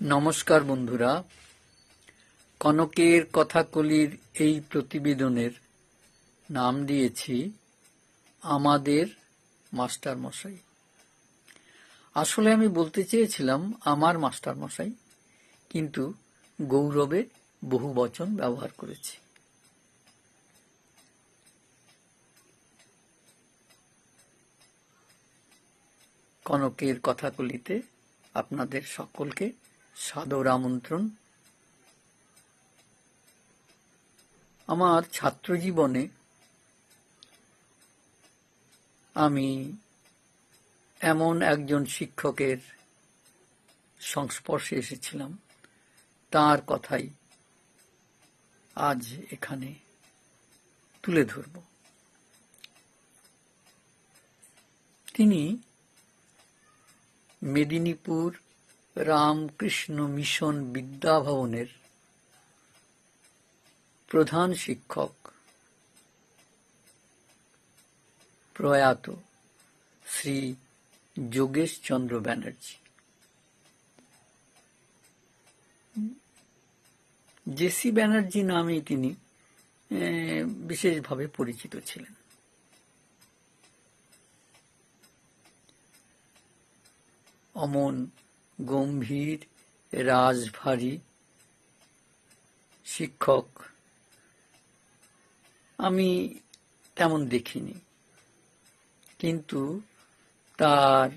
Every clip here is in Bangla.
নমস্কার বন্ধুরা। কনকের কথাকলির এই প্রতিবেদনের নাম দিয়েছি আমাদের মাস্টার মশাই আসলে আমি বলতে চেয়েছিলাম আমার মাস্টার মশাই কিন্তু গৌরবে বহু বচন ব্যবহার করেছি। কনকের কথাকলিতে আপনাদের সকলকে সাদর আমন্ত্রণ। আমার ছাত্র জীবনে আমি এমন একজন শিক্ষকের সংস্পর্শে এসেছিলাম। তার কথাই আজ এখানে তুলে ধরব। তিনি মেদিনীপুর রামকৃষ্ণ মিশন বিদ্যাভবনের প্রধান শিক্ষক প্রয়াত শ্রী যোগেশ চন্দ্র ব্যানার্জি জেসি ব্যানার্জি নামে তিনি বিশেষভাবে পরিচিত ছিলেন। অমন গম্ভীর রাজভারী শিক্ষক। আমি তেমন দেখিনি। কিন্তু তার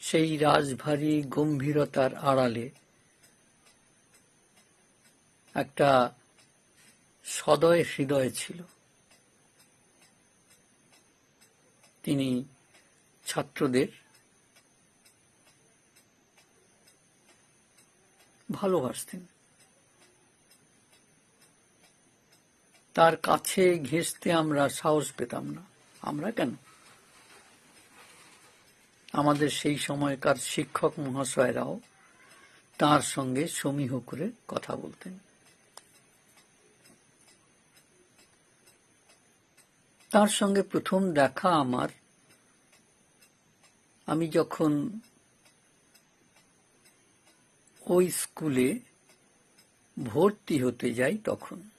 সেই রাজভারী গম্ভীরতার আড়ালে একটা সদয় হৃদয় ছিল। তিনি ছাত্রদের ভালোবাসতেন। তার কাছে ঘেঁষতে আমরা সাহস পেতাম না। আমরা কেন? আমাদের সেই সময়কার শিক্ষক মহাশয়রাও তার সঙ্গে সমীহ করে কথা বলতেন। তার সঙ্গে প্রথম দেখা আমার, আমি যখন ওই স্কুলে ভর্তি হতে যাই তখন।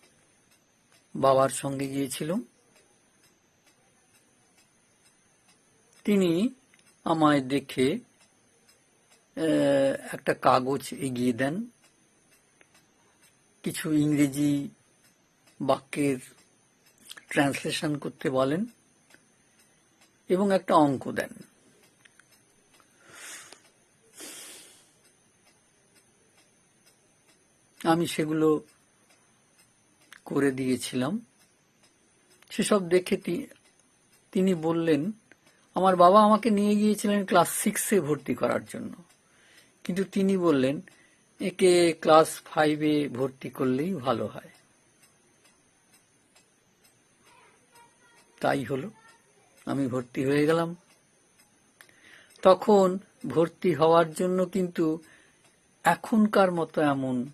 বাবার সঙ্গে গিয়েছিলাম। তিনি আমায় দেখে একটা কাগজ এগিয়ে দেন। কিছু ইংরেজি বাক্যের ট্রান্সলেশন করতে বলেন এবং একটা অঙ্ক দেন। আমি সেগুলো করে দিয়েছিলাম। সেসব দেখে তিনি বললেন, আমার বাবা আমাকে নিয়ে গিয়েছিলেন ক্লাস সিক্সে ভর্তি করার জন্য। কিন্তু তিনি বললেন, একে ক্লাস ফাইভে ভর্তি করলেই ভালো হয়। তাই হলো, আমি ভর্তি হয়ে গেলাম। তখন ভর্তি হওয়ার জন্য কিন্তু এখনকার মতো এমন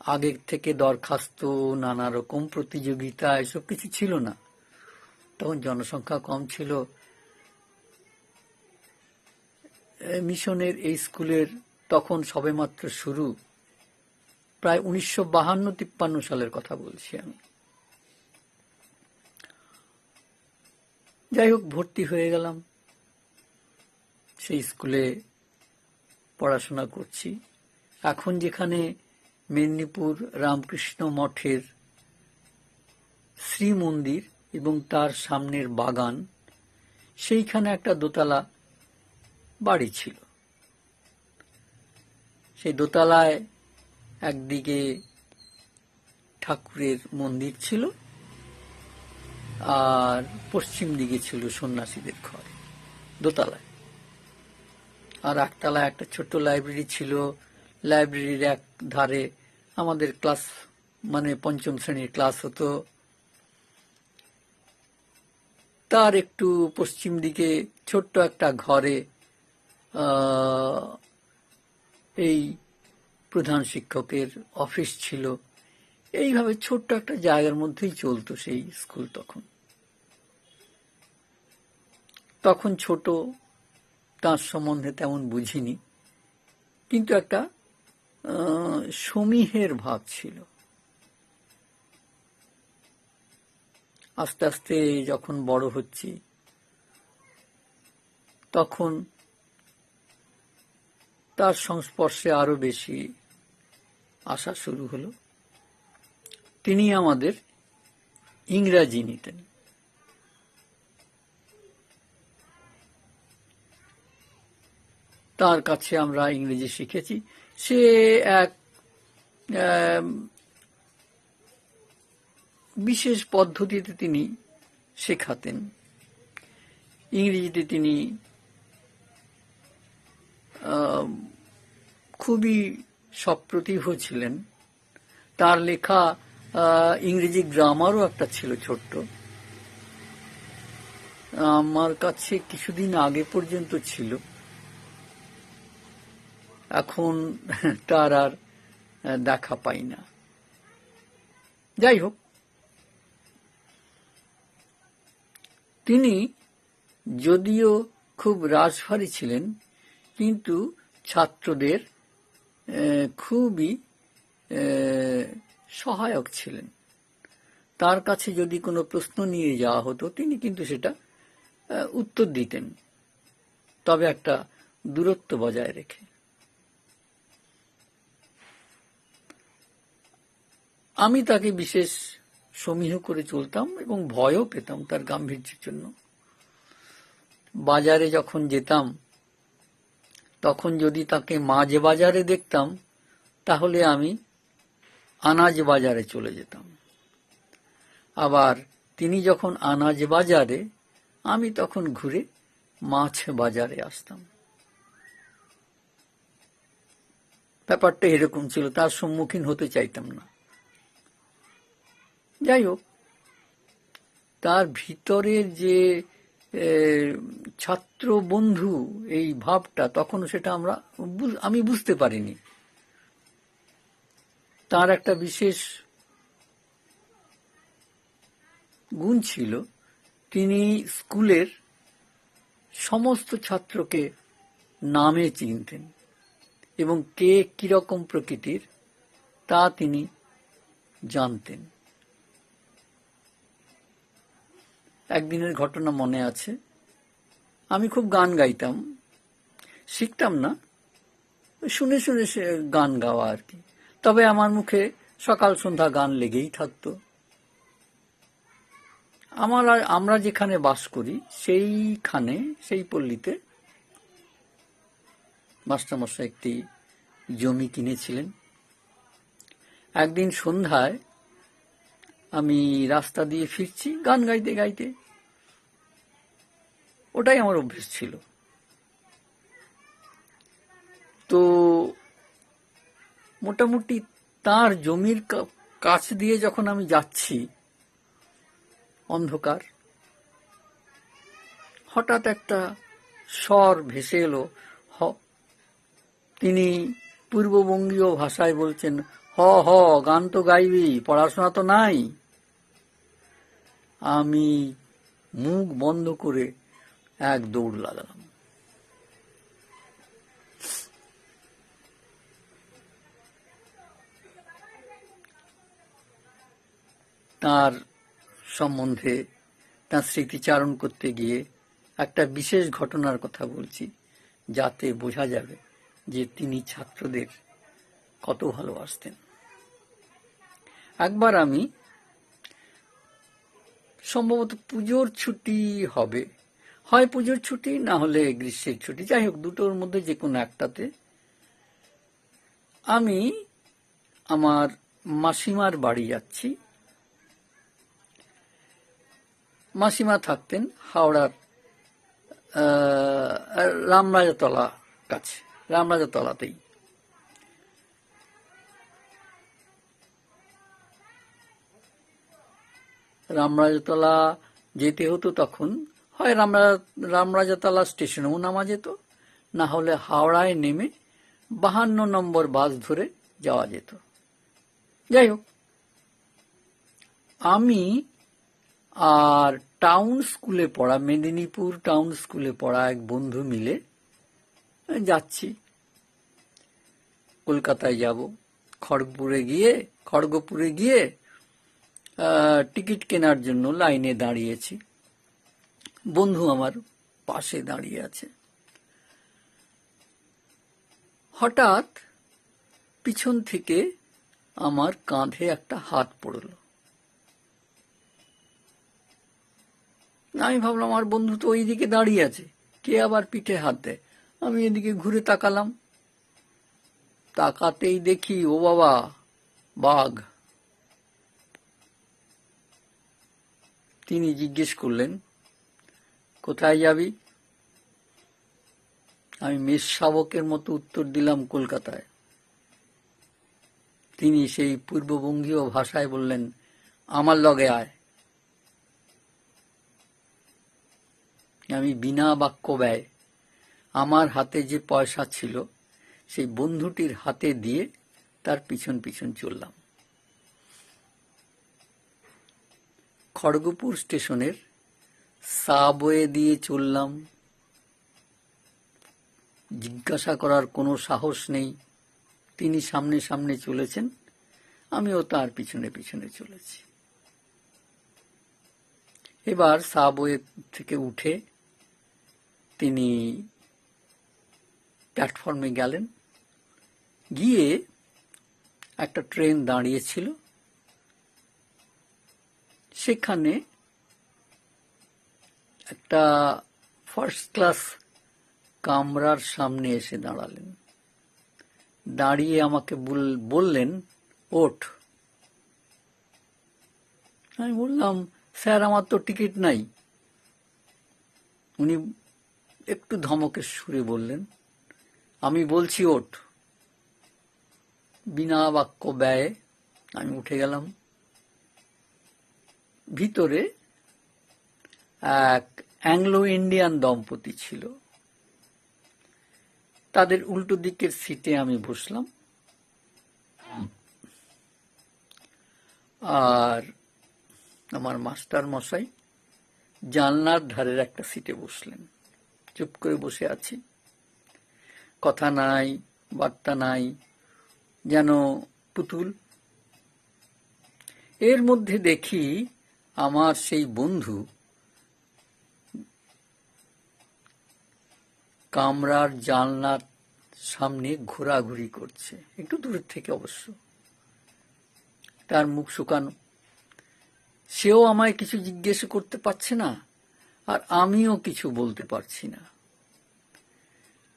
আগের থেকে দরখাস্ত, নানা রকম প্রতিযোগিতা, এসব কিছু ছিল না। তখন জনসংখ্যা কম ছিল। মিশনের এই স্কুলের তখন সবেমাত্র শুরু। প্রায় উনিশশো বাহান্ন, তিপ্পান্ন সালের কথা বলছি আমি। যাই হোক, ভর্তি হয়ে গেলাম। সেই স্কুলে পড়াশোনা করছি। এখন যেখানে মেদিনীপুর রামকৃষ্ণ মঠের শ্রী মন্দির এবং তার সামনের বাগান, সেইখানে একটা দোতলা বাড়ি ছিল। সেই দোতলায় একদিকে ঠাকুরের মন্দির ছিল আর পশ্চিম দিকে ছিল সন্ন্যাসীদের ঘর, দোতলায়। আর একতলায় একটা ছোট্ট লাইব্রেরি ছিল, লাইব্রেরির এক ধারে আমাদের ক্লাস মানে পঞ্চম শ্রেণির ক্লাস হতো। তার একটু পশ্চিম দিকে ছোট্ট একটা ঘরে এই প্রধান শিক্ষকের অফিস ছিল। এইভাবে ছোট্ট একটা জায়গার মধ্যেই চলতো সেই স্কুল তখন। তখন ছোট, তার সম্বন্ধে তেমন বুঝিনি। কিন্তু একটা সমীহের ভাব ছিল। আস্তে আস্তে যখন বড় হচ্ছি, তখন তার সংস্পর্শে আরও বেশি আসা শুরু হলো। তিনি আমাদের ইংরাজি নিতেন। তার কাছে আমরা ইংরেজি শিখেছি। সে এক বিশেষ পদ্ধতিতে তিনি শেখাতেন। ইংরেজিতে তিনি খুবই সপ্রতিভ ছিলেন। তার লেখা ইংরেজি গ্রামারও একটা ছিল ছোট্ট। আমার কাছে কিছুদিন আগে পর্যন্ত ছিল। এখন তার আর দেখা পাই না। যাই হোক। তিনি যদিও খুব রাজভারী ছিলেন, কিন্তু ছাত্রদের খুবই সহায়ক ছিলেন। তার কাছে যদি কোনো প্রশ্ন নিয়ে যাওয়া হতো, তিনি কিন্তু সেটা উত্তর দিতেন। তবে একটা দূরত্ব বজায় রেখে। আমি তাকে বিশেষ সমীহ করে চলতাম এবং ভয়ও পেতাম তার গাম্ভীর্যের জন্য। বাজারে যখন যেতাম, তখন যদি তাকে মাঝ বাজারে দেখতাম, তাহলে আমি আনাজ বাজারে চলে যেতাম। আবার তিনি যখন আনাজ বাজারে, আমি তখন ঘুরে মাছ বাজারে আসতাম। ব্যাপারটা এরকম ছিল, তার সম্মুখীন হতে চাইতাম না। যাই হোক, তার ভিতরের যে ছাত্র বন্ধু এই ভাবটা তখন সেটা আমরা আমি বুঝতে পারিনি। তার একটা বিশেষ গুণ ছিল, তিনি স্কুলের সমস্ত ছাত্রকে নামে চিনতেন এবং কে কীরকম প্রকৃতির তা তিনি জানতেন। একদিনের ঘটনা মনে আছে। আমি খুব গান গাইতাম। শিখতাম না। শুনে শুনে সে গান গাওয়া আর কি। তবে আমার মুখে সকাল সন্ধ্যা গান লেগেই থাকতো। আমার আর- আমরা যেখানে বাস করি, সেইখানে, সেই পল্লীতে মাস্টারমশাই একটি জমি কিনেছিলেন। একদিন সন্ধ্যায় আমি রাস্তা দিয়ে ফিরছি, গান গাইতে গাইতে। ওটাই আমার অভ্যেস ছিল। তো মোটামুটি তার জমির কাছ দিয়ে যখন আমি যাচ্ছি, অন্ধকার, হঠাৎ একটা স্বর ভেসে এলো, হ। তিনি পূর্ববঙ্গীয় ভাষায় বলছেন, হ হ, গান তো গাইবি, পড়াশোনা তো নাই। আমি মুখ বন্ধ করে এক দৌড় লাগালাম। তার সম্বন্ধে, তার স্মৃতিচারণ করতে গিয়ে একটা বিশেষ ঘটনার কথা বলছি, যাতে বোঝা যাবে যে তিনি ছাত্রদের কত ভালোবাসতেন। একবার আমি সম্ভবত পুজোর ছুটি হবে। হয় পুজোর ছুটি, না হলে গ্রীষ্মের ছুটি। যাই হোক, দুটোর মধ্যে যে কোনো একটাতে। আমি আমার মাসিমার বাড়ি যাচ্ছি। মাসিমা থাকতেন হাওড়ার রামরাজাতলা কাছে। রামরাজাতলাতেই। রামরাজাতলা যেতে হতো তখন, হয় রামরাজা রামরাজাতলা স্টেশনেও নামা যেত, না হলে হাওড়ায় নেমে বাহান্ন নম্বর বাস ধরে যাওয়া যেত। যাই হোক, আমি আর টাউন স্কুলে পড়া, মেদিনীপুর টাউন স্কুলে পড়া এক বন্ধু মিলে যাচ্ছি। কলকাতায় যাব, খড়গপুরে গিয়ে খড়গপুরে গিয়ে টিকিট কেনার জন্য লাইনে দাঁড়িয়েছি। বন্ধু আমার পাশে দাঁড়িয়ে আছে। হঠাৎ পিছন থেকে আমার কাঁধে একটা হাত পড়ল। আমি ভাবলাম আমার বন্ধু তো ওইদিকে দাঁড়িয়ে আছে, কে আবার পিঠে হাত দেয়? আমি এদিকে ঘুরে তাকালাম। তাকাতেই দেখি, ও বাবা, বাঘ। তিনি জিজ্ঞেস করলেন, কোথায় যাবি? আমি মেষ শাবকের মতো উত্তর দিলাম কলকাতায়। তিনি সেই পূর্ববঙ্গীয় ভাষায় বললেন, আমার লগে আয়। আমি বিনা বাক্য ব্যয় আমার হাতে যে পয়সা ছিল, সেই বন্ধুটির হাতে দিয়ে তার পিছন পিছন চললাম। খড়গপুর স্টেশনের সাবওয়ে দিয়ে চললাম। জিজ্ঞাসা করার কোনো সাহস নেই। তিনি সামনে সামনে চলেছেন। আমিও তার পিছনে পিছনে চলেছি। এবার সাবওয়ে থেকে উঠে তিনি প্ল্যাটফর্মে গেলেন। গিয়ে একটা ট্রেন দাঁড়িয়েছিল। সেখানে একটা ফার্স্ট ক্লাস কামরার সামনে এসে দাঁড়ালেন। দাঁড়িয়ে আমাকে বল- বললেন, ওঠ। আমি বললাম, স্যার, আমার তো টিকিট নাই। উনি একটু ধমকের সুরে বললেন, আমি বলছি, ওঠ। বিনা বাক্য ব্যয়ে আমি উঠে গেলাম। ভিতরে এক অ্যাংলো ইন্ডিয়ান দম্পতি ছিল। তাদের উল্টো দিকের সিটে আমি বসলাম। আর আমার মাস্টার মশাই জানলার ধারের একটা সিটে বসলেন। চুপ করে বসে আছি। কথা নাই, বার্তা নাই, যেন পুতুল। এর মধ্যে দেখি আমার সেই বন্ধু কামরার জানলার সামনে ঘোরাঘুরি করছে। একটু দূরের থেকে অবশ্য। তার মুখ শুকানো। সেও আমায় কিছু জিজ্ঞেস করতে পারছে না, আর আমিও কিছু বলতে পারছি না।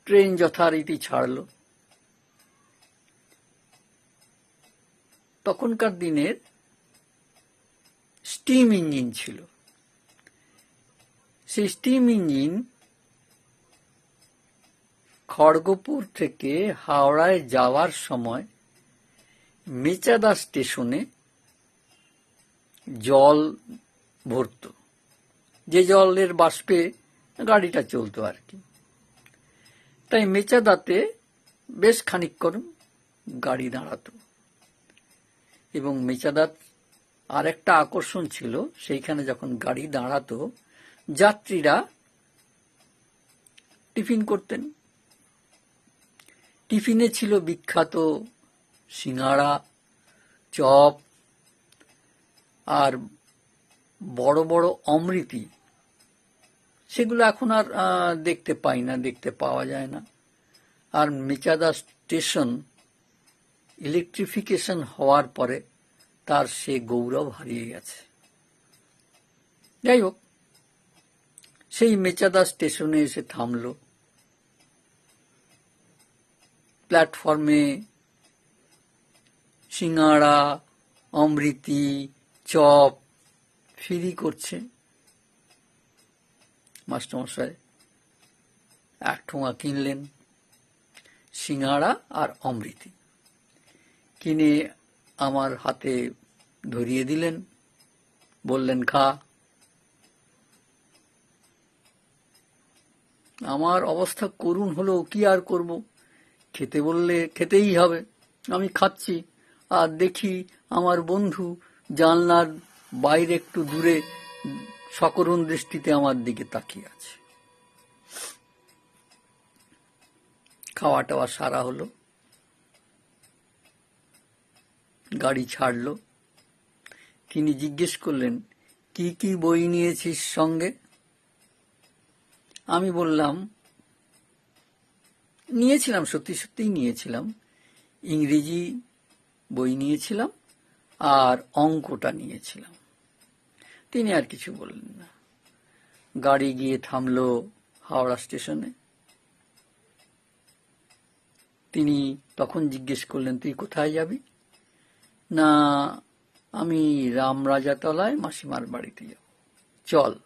ট্রেন যথারীতি ছাড়ল। তখনকার দিনের স্টিম ইঞ্জিন ছিল। সেই স্টিম ইঞ্জিন খড়গপুর থেকে হাওড়ায় যাওয়ার সময় মেচাদা স্টেশনে জল ভরত। যে জলের বাষ্পে গাড়িটা চলতো আর কি। তাই মেচাদাতে বেশ খানিকক্ষণ গাড়ি দাঁড়াতো এবং মেচাদাত আর একটা আকর্ষণ ছিল, সেইখানে যখন গাড়ি দাঁড়াতো, যাত্রীরা টিফিন করতেন। টিফিনে ছিল বিখ্যাত সিঙ্গাড়া চপ, আর বড় বড় অমৃতি। সেগুলো এখন আর দেখতে পাই না, দেখতে পাওয়া যায় না। আর মিচাদা স্টেশন ইলেকট্রিফিকেশন হওয়ার পরে তার সে গৌরব হারিয়ে গেছে। যাই হোক সেই মেচাদা স্টেশনে এসে থামল। প্ল্যাটফর্মে সিঙ্গাড়া, অমৃতি, চপ ফিরি করছে। মাস্টারমশাই, এক ঠোঙা কিনলেন, সিঙ্গাড়া আর অমৃতি। কিনে আমার হাতে ধরিয়ে দিলেন, বললেন, খা। আমার অবস্থা করুণ হলো কি আর করব? খেতে বললে খেতেই হবে, আমি খাচ্ছি। আর দেখি আমার বন্ধু জানলার বাইরে একটু দূরে সকরুণ দৃষ্টিতে আমার দিকে তাকিয়ে আছে। খাওয়া টাওয়া সারা হলো। গাড়ি ছাড়ল। তিনি জিজ্ঞেস করলেন, কি কি বই নিয়েছিস সঙ্গে? আমি বললাম, নিয়েছিলাম, সত্যি, সত্যিই নিয়েছিলাম। ইংরেজি বই নিয়েছিলাম আর অঙ্কটা নিয়েছিলাম। তিনি আর কিছু বললেন না। গাড়ি গিয়ে থামলো হাওড়া স্টেশনে। তিনি তখন জিজ্ঞেস করলেন, তুই কোথায় যাবি? না, আমি রাম রামরাজাতলায় মাসিমার বাড়িতে যাব। চল।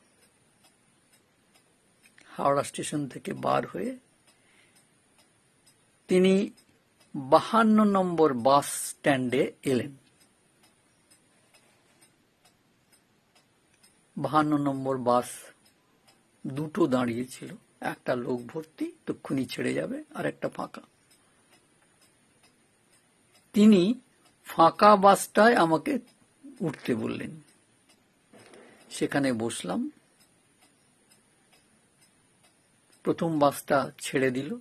হাওড়া স্টেশন থেকে বার হয়ে তিনি বাহান্ন নম্বর বাস স্ট্যান্ডে এলেন। বাহান্ন নম্বর বাস দুটো দাঁড়িয়েছিল। একটা লোক ভর্তি তক্ষুনি ছেড়ে যাবে, আর একটা ফাঁকা। তিনি ফাঁকা বাসটায় আমাকে উঠতে বললেন। সেখানে বসলাম। প্রথম বাসটা ছেড়ে দিল।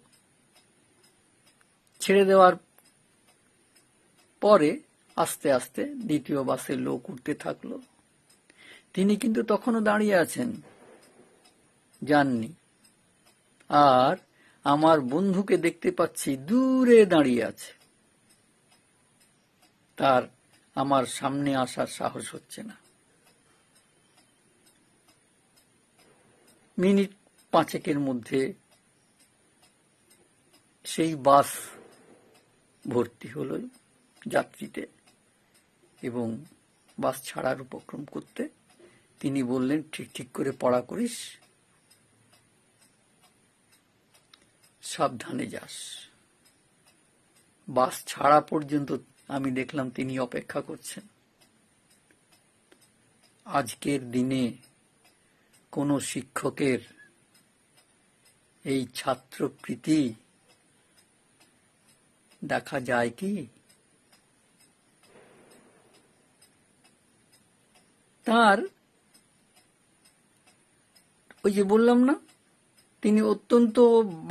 ছেড়ে দেওয়ার পরে আস্তে আস্তে দ্বিতীয় বাসে লোক উঠতে থাকল। তিনি কিন্তু তখনও দাঁড়িয়ে আছেন। যাননি। আর আমার বন্ধুকে দেখতে পাচ্ছি দূরে দাঁড়িয়ে আছে। তার আমার সামনে আসার সাহস হচ্ছে না। মিনিট পাঁচেকের মধ্যে সেই বাস ভর্তি হল যাত্রীতে এবং বাস ছাড়ার উপক্রম করতে। তিনি বললেন, ঠিক ঠিক করে পড়া করিস। সাবধানে যাস। বাস ছাড়া পর্যন্ত আমি দেখলাম তিনি অপেক্ষা করছেন। আজকের দিনে কোনো শিক্ষকের এই ছাত্রপ্রীতি দেখা যায় কি? তার ওই যে বললাম না, তিনি অত্যন্ত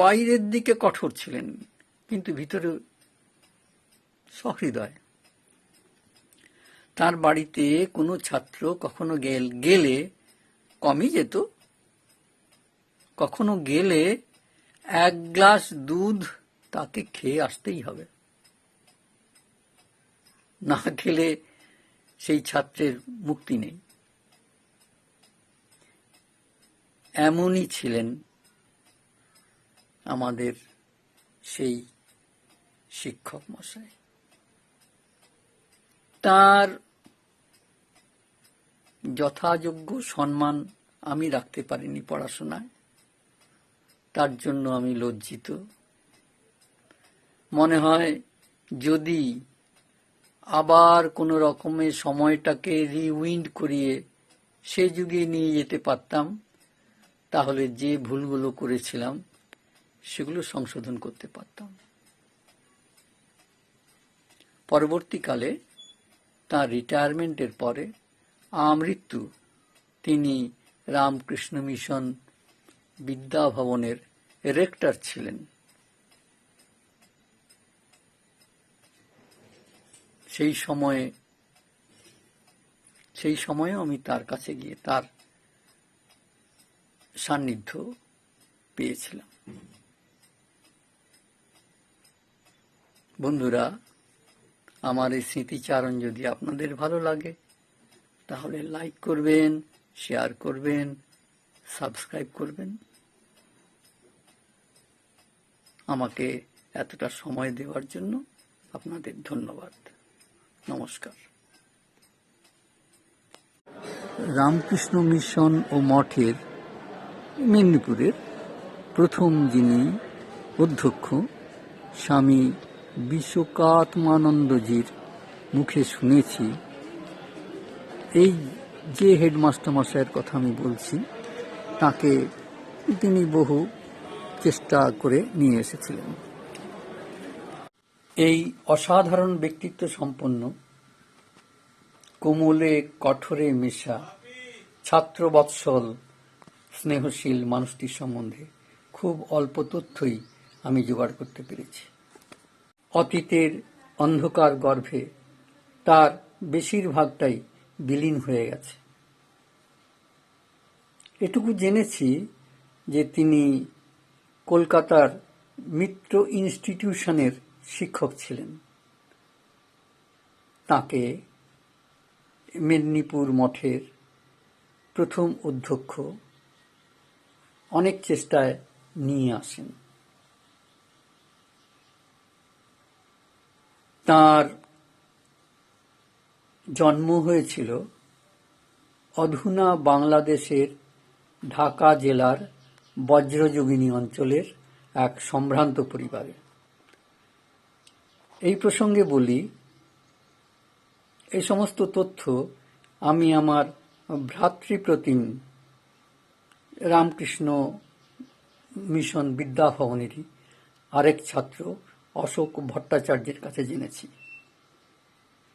বাইরের দিকে কঠোর ছিলেন, কিন্তু ভিতরে সহৃদয়। তার বাড়িতে কোনো ছাত্র কখনো গেল কমই যেত। কখনো গেলে এক গ্লাস দুধ তাকে খেয়ে আসতেই হবে। না খেলে সেই ছাত্রের মুক্তি নেই। এমনই ছিলেন আমাদের সেই শিক্ষক মশাই। তার যথাযোগ্য সম্মান আমি রাখতে পারিনি পড়াশোনায়। তার জন্য আমি লজ্জিত। মনে হয় যদি আবার কোনো রকমের সময়টাকে রিউইন্ড করিয়ে সে যুগে নিয়ে যেতে পারতাম, তাহলে যে ভুলগুলো করেছিলাম, সেগুলো সংশোধন করতে পারতাম। পরবর্তীকালে তার রিটায়ারমেন্টের পরে, আমৃত্যু, তিনি রামকৃষ্ণ মিশন বিদ্যা ভবনের রেক্টর ছিলেন। সেই সময়ে সেই সময়ে আমি তার কাছে গিয়ে তার সান্নিধ্য পেয়েছিলাম। বন্ধুরা আমার এই স্মৃতিচারণ যদি আপনাদের ভালো লাগে, তাহলে লাইক করবেন শেয়ার করবেন সাবস্ক্রাইব করবেন। আমাকে এতটা সময় দেওয়ার জন্য আপনাদের ধন্যবাদ। নমস্কার। রামকৃষ্ণ মিশন ও মঠের মেদিনীপুরের প্রথম যিনি অধ্যক্ষ স্বামী বিশ্বকাত্মানন্দজির মুখে শুনেছি। এই যে হেডমাস্টার মশাইয়ের কথা আমি বলছি, তাকে তিনি বহু চেষ্টা করে নিয়ে এসেছিলেন। এই অসাধারণ ব্যক্তিত্ব সম্পন্ন, কোমলে কঠোরে মেশা, ছাত্রবৎসল, স্নেহশীল মানুষটির সম্বন্ধে খুব অল্প তথ্যই আমি জোগাড় করতে পেরেছি। অতীতের অন্ধকার গর্ভে তার বেশিরভাগটাই বিলীন হয়ে গেছে। এটুকু জেনেছি যে তিনি কলকাতার মিত্র ইনস্টিটিউশনের শিক্ষক ছিলেন। তাকে মেদিনীপুর মঠের প্রথম অধ্যক্ষ অনেক চেষ্টায় নিয়ে আসেন। তার জন্ম হয়েছিল অধুনা বাংলাদেশের ঢাকা জেলার বজ্রযোগিনী অঞ্চলের এক সম্ভ্রান্ত পরিবারে। এই প্রসঙ্গে বলি, এই সমস্ত তথ্য আমি আমার ভ্রাতৃপ্রতিম রামকৃষ্ণ মিশন বিদ্যাভবনেরই আরেক ছাত্র অশোক ভট্টাচার্যের কাছে জেনেছি।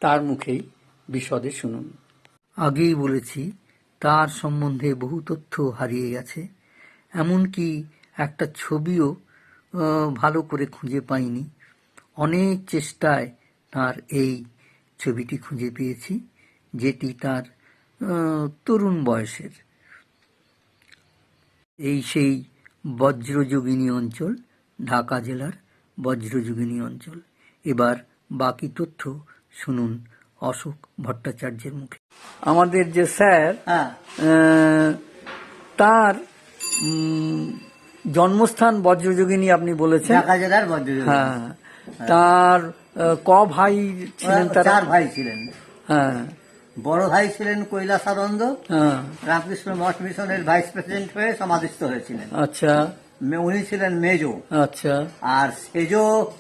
তার মুখেই বিশদে শুনুন। আগেই বলেছি, তার সম্বন্ধে বহু তথ্য হারিয়ে গেছে। এমনকি একটা ছবিও ভালো করে খুঁজে পাইনি। অনেক চেষ্টায় তার এই ছবিটি খুঁজে পেয়েছি, যেটি তার তরুণ বয়সের। এই সেই বজ্রযোগিনী অঞ্চল, ঢাকা জেলার বজ্রযোগিনী অঞ্চল। এবার বাকি তথ্য শুনুন অশোক ভট্টাচার্যের মুখে। আমাদের যে স্যার হ্যাঁ। তার জন্মস্থান বজ্রযোগিনী আপনি বলেছেন। জেলার বজ্রযোগী হ্যাঁ তার ক ভাই ছিলেন চার ভাই ছিলেন। হ্যাঁ। বড় ভাই ছিলেন কৈলাসানন্দ। হ্যাঁ। রামকৃষ্ণ মঠ মিশনের ভাইস প্রেসিডেন্ট হয়ে সমাধিস্থ হয়েছিলেন। আচ্ছা। উনি ছিলেন মেজো। আচ্ছা। আর সেজো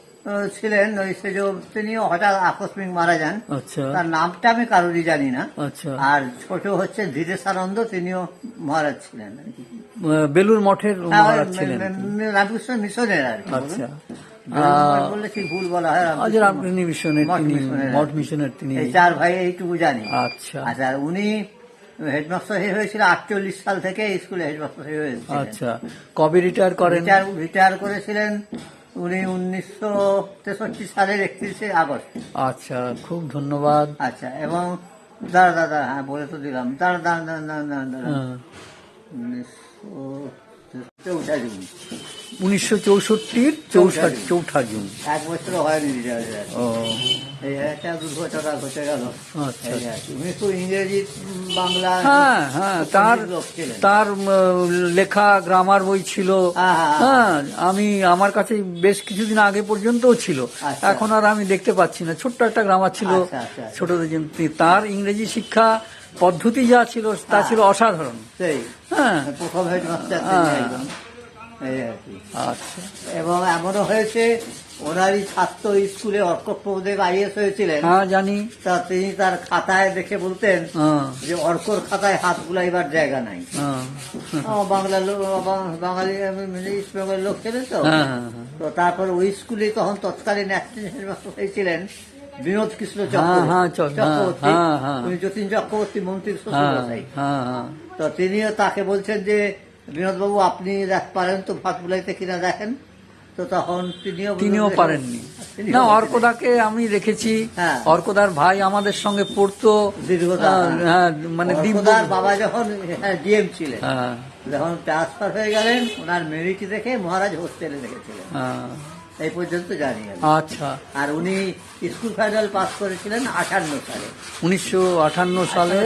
ছিলেন ওই সেজো তিনিও হঠাৎ আকস্মিক মারা যান। আচ্ছা। তার নামটা আমি কারোরই জানি না। আচ্ছা। আর ছোট হচ্ছে ধীরেশানন্দ তিনিও মহারাজ ছিলেন। বেলুর মঠের হ্যাঁ, মহারাজ ছিলেন রামকৃষ্ণ মিশনের আর আচ্ছা। বললে ভুল বলা হয়? রামকৃষ্ণ তিনি মিশনের। মঠ মিশনের তিনি। চার ভাই এইটুকু জানি। আচ্ছা। আচ্ছা উনি হেডমাস্টার হয়েছিল আটচল্লিশ সাল থেকে স্কুলে হেডমাস্টার হয়েছিলেন। আচ্ছা কবে রিটায়ার করেন? রিটায়ার করেছিলেন উনি উনিশশো তেষট্টি সালের একত্রিশে আগস্ট। আচ্ছা খুব ধন্যবাদ। আচ্ছা এবং দাঁড়া দাদা হ্যাঁ বলে তো দিলাম। দাঁড়া দাঁড়া দাঁড়া দাঁড়া দাঁড়া দাঁড়া। হ্যাঁ। উনিশশো চৌঠা জুন উনিশশো চৌষট্টির চৌষট্টি। চৌঠা জুন। এক বছর হয়নি রিটায়ার ও। এই একটা দুর্ঘটনা ঘটে গেল। আচ্ছা ইংরেজি বাংলা হ্যাঁ হ্যাঁ তার তার লেখা গ্রামার বই ছিল। হ্যাঁ, হ্যাঁ, হ্যাঁ। আমি আমার কাছে বেশ কিছুদিন আগে পর্যন্তও ছিল। আচ্ছা। এখন আর আমি দেখতে পাচ্ছি না। ছোট্ট একটা গ্রামার ছিল আচ্ছা, আচ্ছা, আচ্ছা। ছোট তার ইংরেজি শিক্ষা পদ্ধতি যা ছিল তা হ্যাঁ। ছিল অসাধারণ। হ্যাঁ। প্রথম হেডমাস্টার হ্যাঁ। এই আর কি। আচ্ছা। এবং এমনও হয়েছে ওনারই ছাত্র স্কুলে অর্ক প্রদেব আইএস হয়েছিলেন। হ্যাঁ জানি। তা তিনি তার খাতায় দেখে বলতেন হ্যাঁ। যে অর্কর খাতায় হাত বুলাইবার জায়গা নাই। হ্যাঁ। ও, বাংলার লোক বাঙালি ইস্ট বেঙ্গলের লোক ছিলেন তো। তো তারপর ওই স্কুলে তখন তৎকালীন হয়েছিলেন বিনোদ কৃষ্ণ চক্রবর্তী। উনি যতীন চক্রবর্তী হ্যাঁ। তো তিনিও তাকে বলছেন যে বিনোদবাবু আপনি পারেন তো ভাত বুলাইতে কিনা দেখেন? তো তখন তিনিও তিনিও পারেননি। না অর্কদাকে আমি রেখেছি। হ্যাঁ। অর্কদার ভাই আমাদের সঙ্গে পড়তো। আহ, হ্যাঁ মানে অর্কদার বাবা যখন ডিএম ছিলেন হ্যাঁ। যখন ট্রান্সফার হয়ে গেলেন ওনার মেরিট দেখে মহারাজ হোস্টেলে রেখেছিলেন। হ্যাঁ। এই পর্যন্ত জানি আচ্ছা। আর উনি স্কুল ফাইনাল পাস করেছিলেন আঠান্ন সালে। উনিশশো আঠান্ন সালে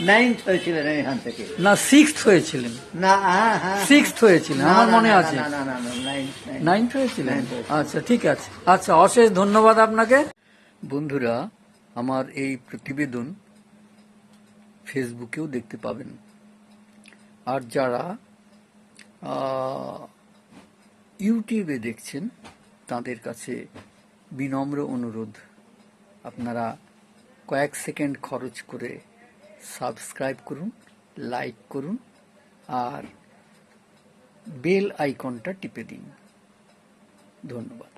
নাইন্থ হয়েছিলেন এখান থেকে। না সিক্স হয়েছিলেন। না হ্যাঁ হ্যাঁ সিক্স হয়েছিলেন আমার মনে আছে। না না না না নাইন্থ হয়েছিলেন? আচ্ছা ঠিক আছে। আচ্ছা অশেষ ধন্যবাদ আপনাকে। বন্ধুরা আমার এই প্রতিবেদন ফেসবুকেও দেখতে পাবেন। আর যারা ইউটিউবে দেখছেন তাদের কাছে বিনম্র অনুরোধ। আপনারা কয়েক সেকেন্ড খরচ করে সাবস্ক্রাইব করুন লাইক করুন আর বেল আইকনটা টিপে দিন। ধন্যবাদ।